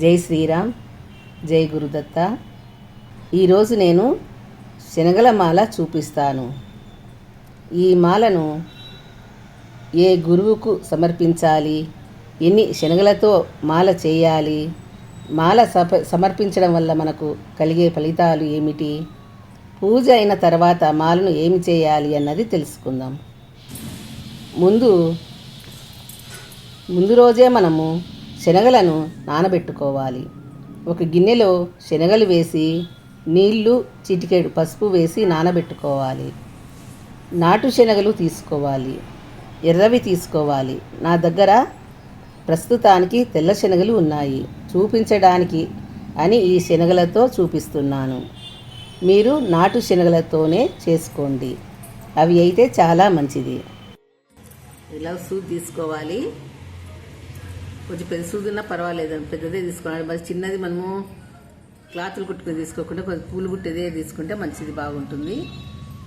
జై శ్రీరామ్ జై గురుదత్త. ఈరోజు నేను శనగల మాల చూపిస్తాను. ఈ మాలను ఏ గురువుకు సమర్పించాలి? ఎన్ని శనగలతో మాల చేయాలి? మాల సప సమర్పించడం వల్ల మనకు కలిగే ఫలితాలు ఏమిటి? పూజ అయిన తర్వాత మాలను ఏమి చేయాలి అన్నది తెలుసుకుందాం. ముందు ముందు రోజే మనము శనగలను నానబెట్టుకోవాలి. ఒక గిన్నెలో శనగలు వేసి నీళ్ళు చిటికెడు పసుపు వేసి నానబెట్టుకోవాలి. నాటు శనగలు తీసుకోవాలి. ఎర్రవి తీసుకోవాలి. నా దగ్గర ప్రస్తుతానికి తెల్ల శనగలు ఉన్నాయి. చూపించడానికి అని ఈ శనగలతో చూపిస్తున్నాను. మీరు నాటు శనగలతోనే చేసుకోండి. అవి అయితే చాలా మంచిది. ఇలా సూది తీసుకోవాలి. కొంచెం పెద్ద పర్వాలేదు పెద్దదే తీసుకోవాలి. మరి చిన్నది మనము క్లాతులు కుట్టుకుని తీసుకోకుండా కొంచెం పూలు కుట్టేదే తీసుకుంటే మంచిది బాగుంటుంది.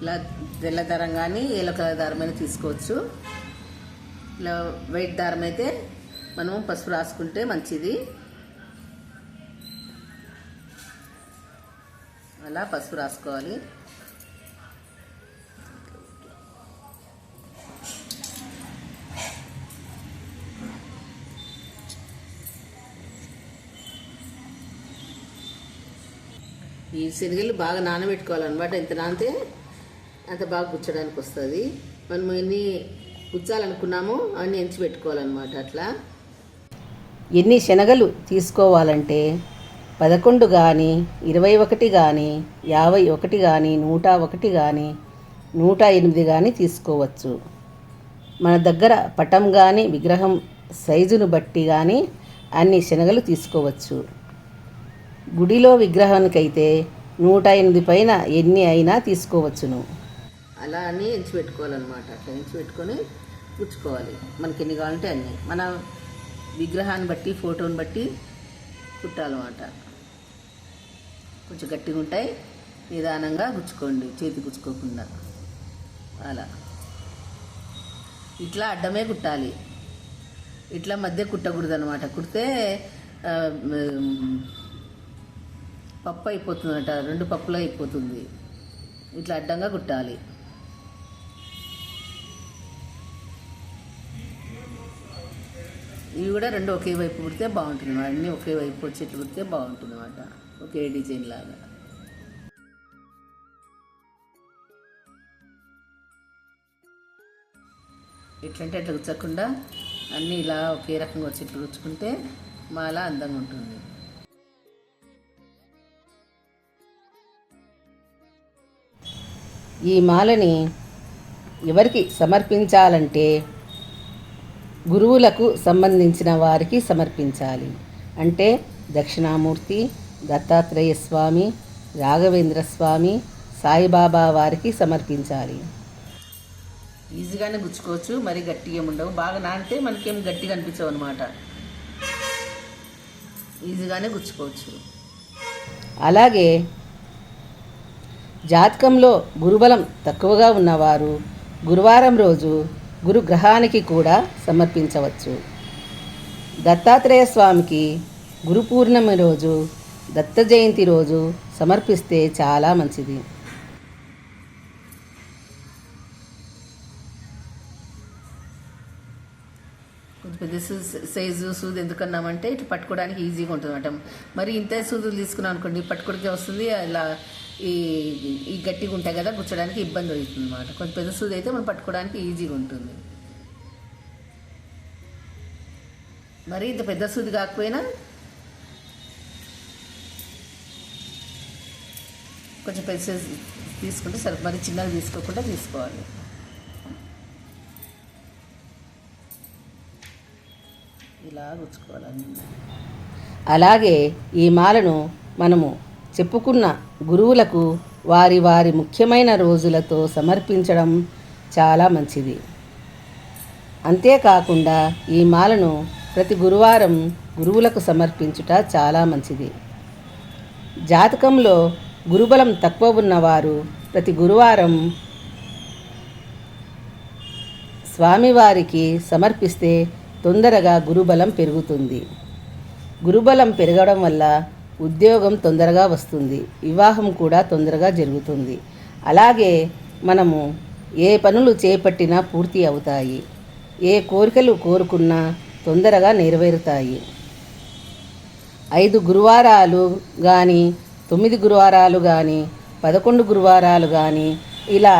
ఇలా తెల్ల దారం కానీ ఏలో కలర్ దారమైనా తీసుకోవచ్చు. ఇలా వైట్ దారం అయితే మనము పసుపు రాసుకుంటే మంచిది. అలా పసుపు రాసుకోవాలి. ఈ శనగలు బాగా నానబెట్టుకోవాలన్నమాట. ఎంత నానితే అంత బాగా గుచ్చడానికి వస్తుంది. మనం ఎన్ని గుచ్చాలనుకున్నామో అన్ని ఎంచి పెట్టుకోవాలన్నమాట అట్లా. ఎన్ని శనగలు తీసుకోవాలంటే పదకొండు కానీ ఇరవై ఒకటి కానీ యాభై ఒకటి కానీ నూట ఒకటి కానీ నూట ఎనిమిది కానీ తీసుకోవచ్చు. మన దగ్గర పటం కానీ విగ్రహం సైజును బట్టి కానీ అన్ని శనగలు తీసుకోవచ్చు. గుడిలో విగ్రహానికైతే నూట ఎనిమిది పైన ఎన్ని అయినా తీసుకోవచ్చును. అలా అని ఎంచి పెట్టుకోవాలన్నమాట అట్లా ఎంచి పెట్టుకొని మనకి ఎన్ని కావాలంటే అన్నీ. మన విగ్రహాన్ని బట్టి ఫోటోని బట్టి కుట్టాలన్నమాట. కొంచెం గట్టిగా ఉంటాయి. నిదానంగా గుచ్చుకోండి. చేతి గుచ్చుకోకుండా. అలా. ఇట్లా అడ్డమే కుట్టాలి. ఇట్లా మధ్య కుట్టకూడదు అనమాట కుడితే పప్పు అయిపోతుందట రెండు పప్పులు అయిపోతుంది. ఇట్లా అడ్డంగా కుట్టాలి. ఇవి కూడా రెండు ఒకే వైపు కుడితే బాగుంటుంది అన్నమాట. అన్నీ ఒకే వైపు వచ్చేట్లు కుడితే బాగుంటుంది అనమాట ఒకే డిజైన్ లాగా. ఎట్లంటే అట్లా గుచ్చకుండా అన్నీ ఇలా ఒకే రకంగా వచ్చేట్లు గుచ్చుకుంటే మాలా అందంగా ఉంటుంది. ఈ మాలని ఎవరికి సమర్పించాలంటే గురువులకు సంబంధించిన వారికి సమర్పించాలి. అంటే దక్షిణామూర్తి దత్తాత్రేయ స్వామి రాఘవేంద్ర స్వామి సాయిబాబా వారికి సమర్పించాలి. ఈజీగానే గుచ్చుకోవచ్చు మరి గట్టిగా ఉండవు. బాగా నానితే మనకేం గట్టిగా అనిపించవు అనమాట ఈజీగానే గుచ్చుకోవచ్చు. అలాగే జాతకంలో గురుబలం తక్కువగా ఉన్నవారు గురువారం రోజు గురుగ్రహానికి కూడా సమర్పించవచ్చు. దత్తాత్రేయ స్వామికి గురు పూర్ణమి రోజు దత్త జయంతి రోజు సమర్పిస్తే చాలా మంచిది. పెద్ద సూ- సైజు సూది ఎందుకన్నామంటే ఇటు పట్టుకోవడానికి ఈజీగా ఉంటుంది అనమాట మరి ఇంత సూదులు తీసుకున్నాం అనుకోండి పట్టుకోవడానికి వస్తుంది ఇలా ఈ ఈ గట్టిగా ఉంటాయి కదా గుచ్చడానికి ఇబ్బంది అవుతుంది అనమాట కొంచెం పెద్ద సూది అయితే మనం పట్టుకోవడానికి ఈజీగా ఉంటుంది. మరి ఇంత పెద్ద సూది కాకపోయినా కొంచెం పెద్ద తీసుకుంటే సరే మరి చిన్నగా తీసుకోకుండా తీసుకోవాలి. అలాగే ఈ మాలను మనము చెప్పుకున్న గురువులకు వారి వారి ముఖ్యమైన రోజులతో సమర్పించడం చాలా మంచిది. అంతేకాకుండా ఈ మాలను ప్రతి గురువారం గురువులకు సమర్పించుట చాలా మంచిది. జాతకంలో గురుబలం తక్కువ ఉన్నవారు ప్రతి గురువారం స్వామివారికి సమర్పిస్తే తొందరగా గురుబలం పెరుగుతుంది. గురుబలం పెరగడం వల్ల ఉద్యోగం తొందరగా వస్తుంది. వివాహం కూడా తొందరగా జరుగుతుంది. అలాగే మనము ఏ పనులు చేపట్టినా పూర్తి అవుతాయి. ఏ కోరికలు కోరుకున్నా తొందరగా నెరవేరుతాయి. ఐదు గురువారాలు కానీ తొమ్మిది గురువారాలు కానీ పదకొండు గురువారాలు కానీ ఇలా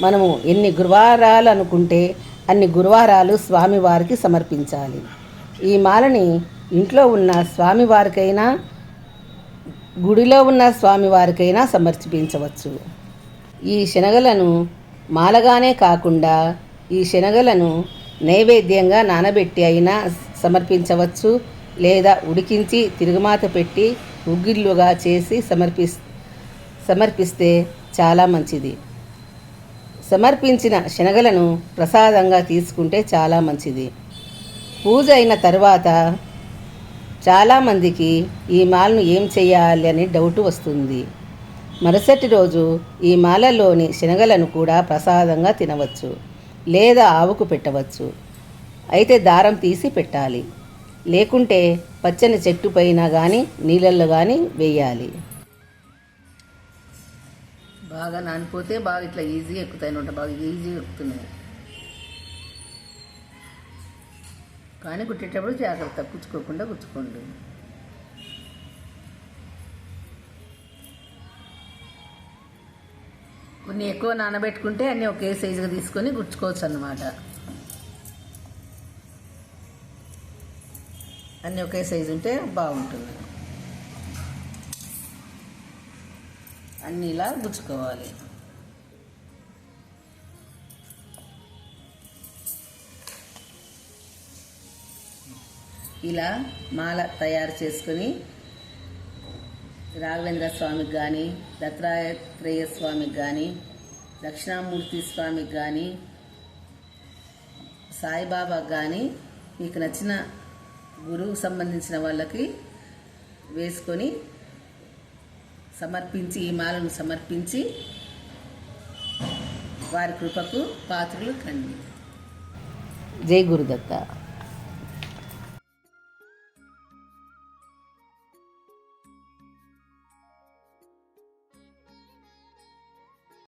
మనము ఎన్ని గురువారాలు అనుకుంటే అన్ని గురువారాలు స్వామివారికి సమర్పించాలి. ఈ మాలని ఇంట్లో ఉన్న స్వామివారికైనా గుడిలో ఉన్న స్వామివారికైనా సమర్పించవచ్చు. ఈ శనగలను మాలగానే కాకుండా ఈ శనగలను నైవేద్యంగా నానబెట్టి అయినా సమర్పించవచ్చు లేదా ఉడికించి తిరుగుమాత పెట్టి ఉగ్గిళ్ళుగా చేసి సమర్పి సమర్పిస్తే చాలా మంచిది. సమర్పించిన శనగలను ప్రసాదంగా తీసుకుంటే చాలా మంచిది. పూజ అయిన తర్వాత చాలామందికి ఈ మాలను ఏం చేయాలి అని డౌట్ వస్తుంది. మరుసటి రోజు ఈ మాలలోని శనగలను కూడా ప్రసాదంగా తినవచ్చు లేదా ఆవుకు పెట్టవచ్చు. అయితే దారం తీసి పెట్టాలి. లేకుంటే పచ్చని చెట్టు పైన కానీ నీళ్ళల్లో కానీ వేయాలి. బాగా నానిపోతే బాగా ఇట్లా ఈజీగా ఎక్కుతాయి అనమాట బాగా ఈజీగా ఎక్కుతున్నాయి. కానీ కుట్టేటప్పుడు జాగ్రత్త గుచ్చుకోకుండా గుచ్చుకోండి కొన్ని ఎక్కువ నానబెట్టుకుంటే అన్నీ ఒకే సైజుగా తీసుకొని గుచ్చుకోవచ్చు అన్నమాట అన్నీ ఒకే సైజు ఉంటే బాగుంటుంది. అన్నీ ఇలా గుచ్చుకోవాలి. ఇలా మాల తయారు చేసుకొని రాఘవేంద్ర స్వామికి కానీ దత్తాత్రేయ స్వామికి కానీ దక్షిణామూర్తి స్వామికి కానీ సాయిబాబాకి కానీ మీకు నచ్చిన గురువుకు సంబంధించిన వాళ్ళకి వేసుకొని సమర్పించి ఈ మాలను సమర్పించి వారి కృపకు పాత్రలు కండి. జై గురుదత్త.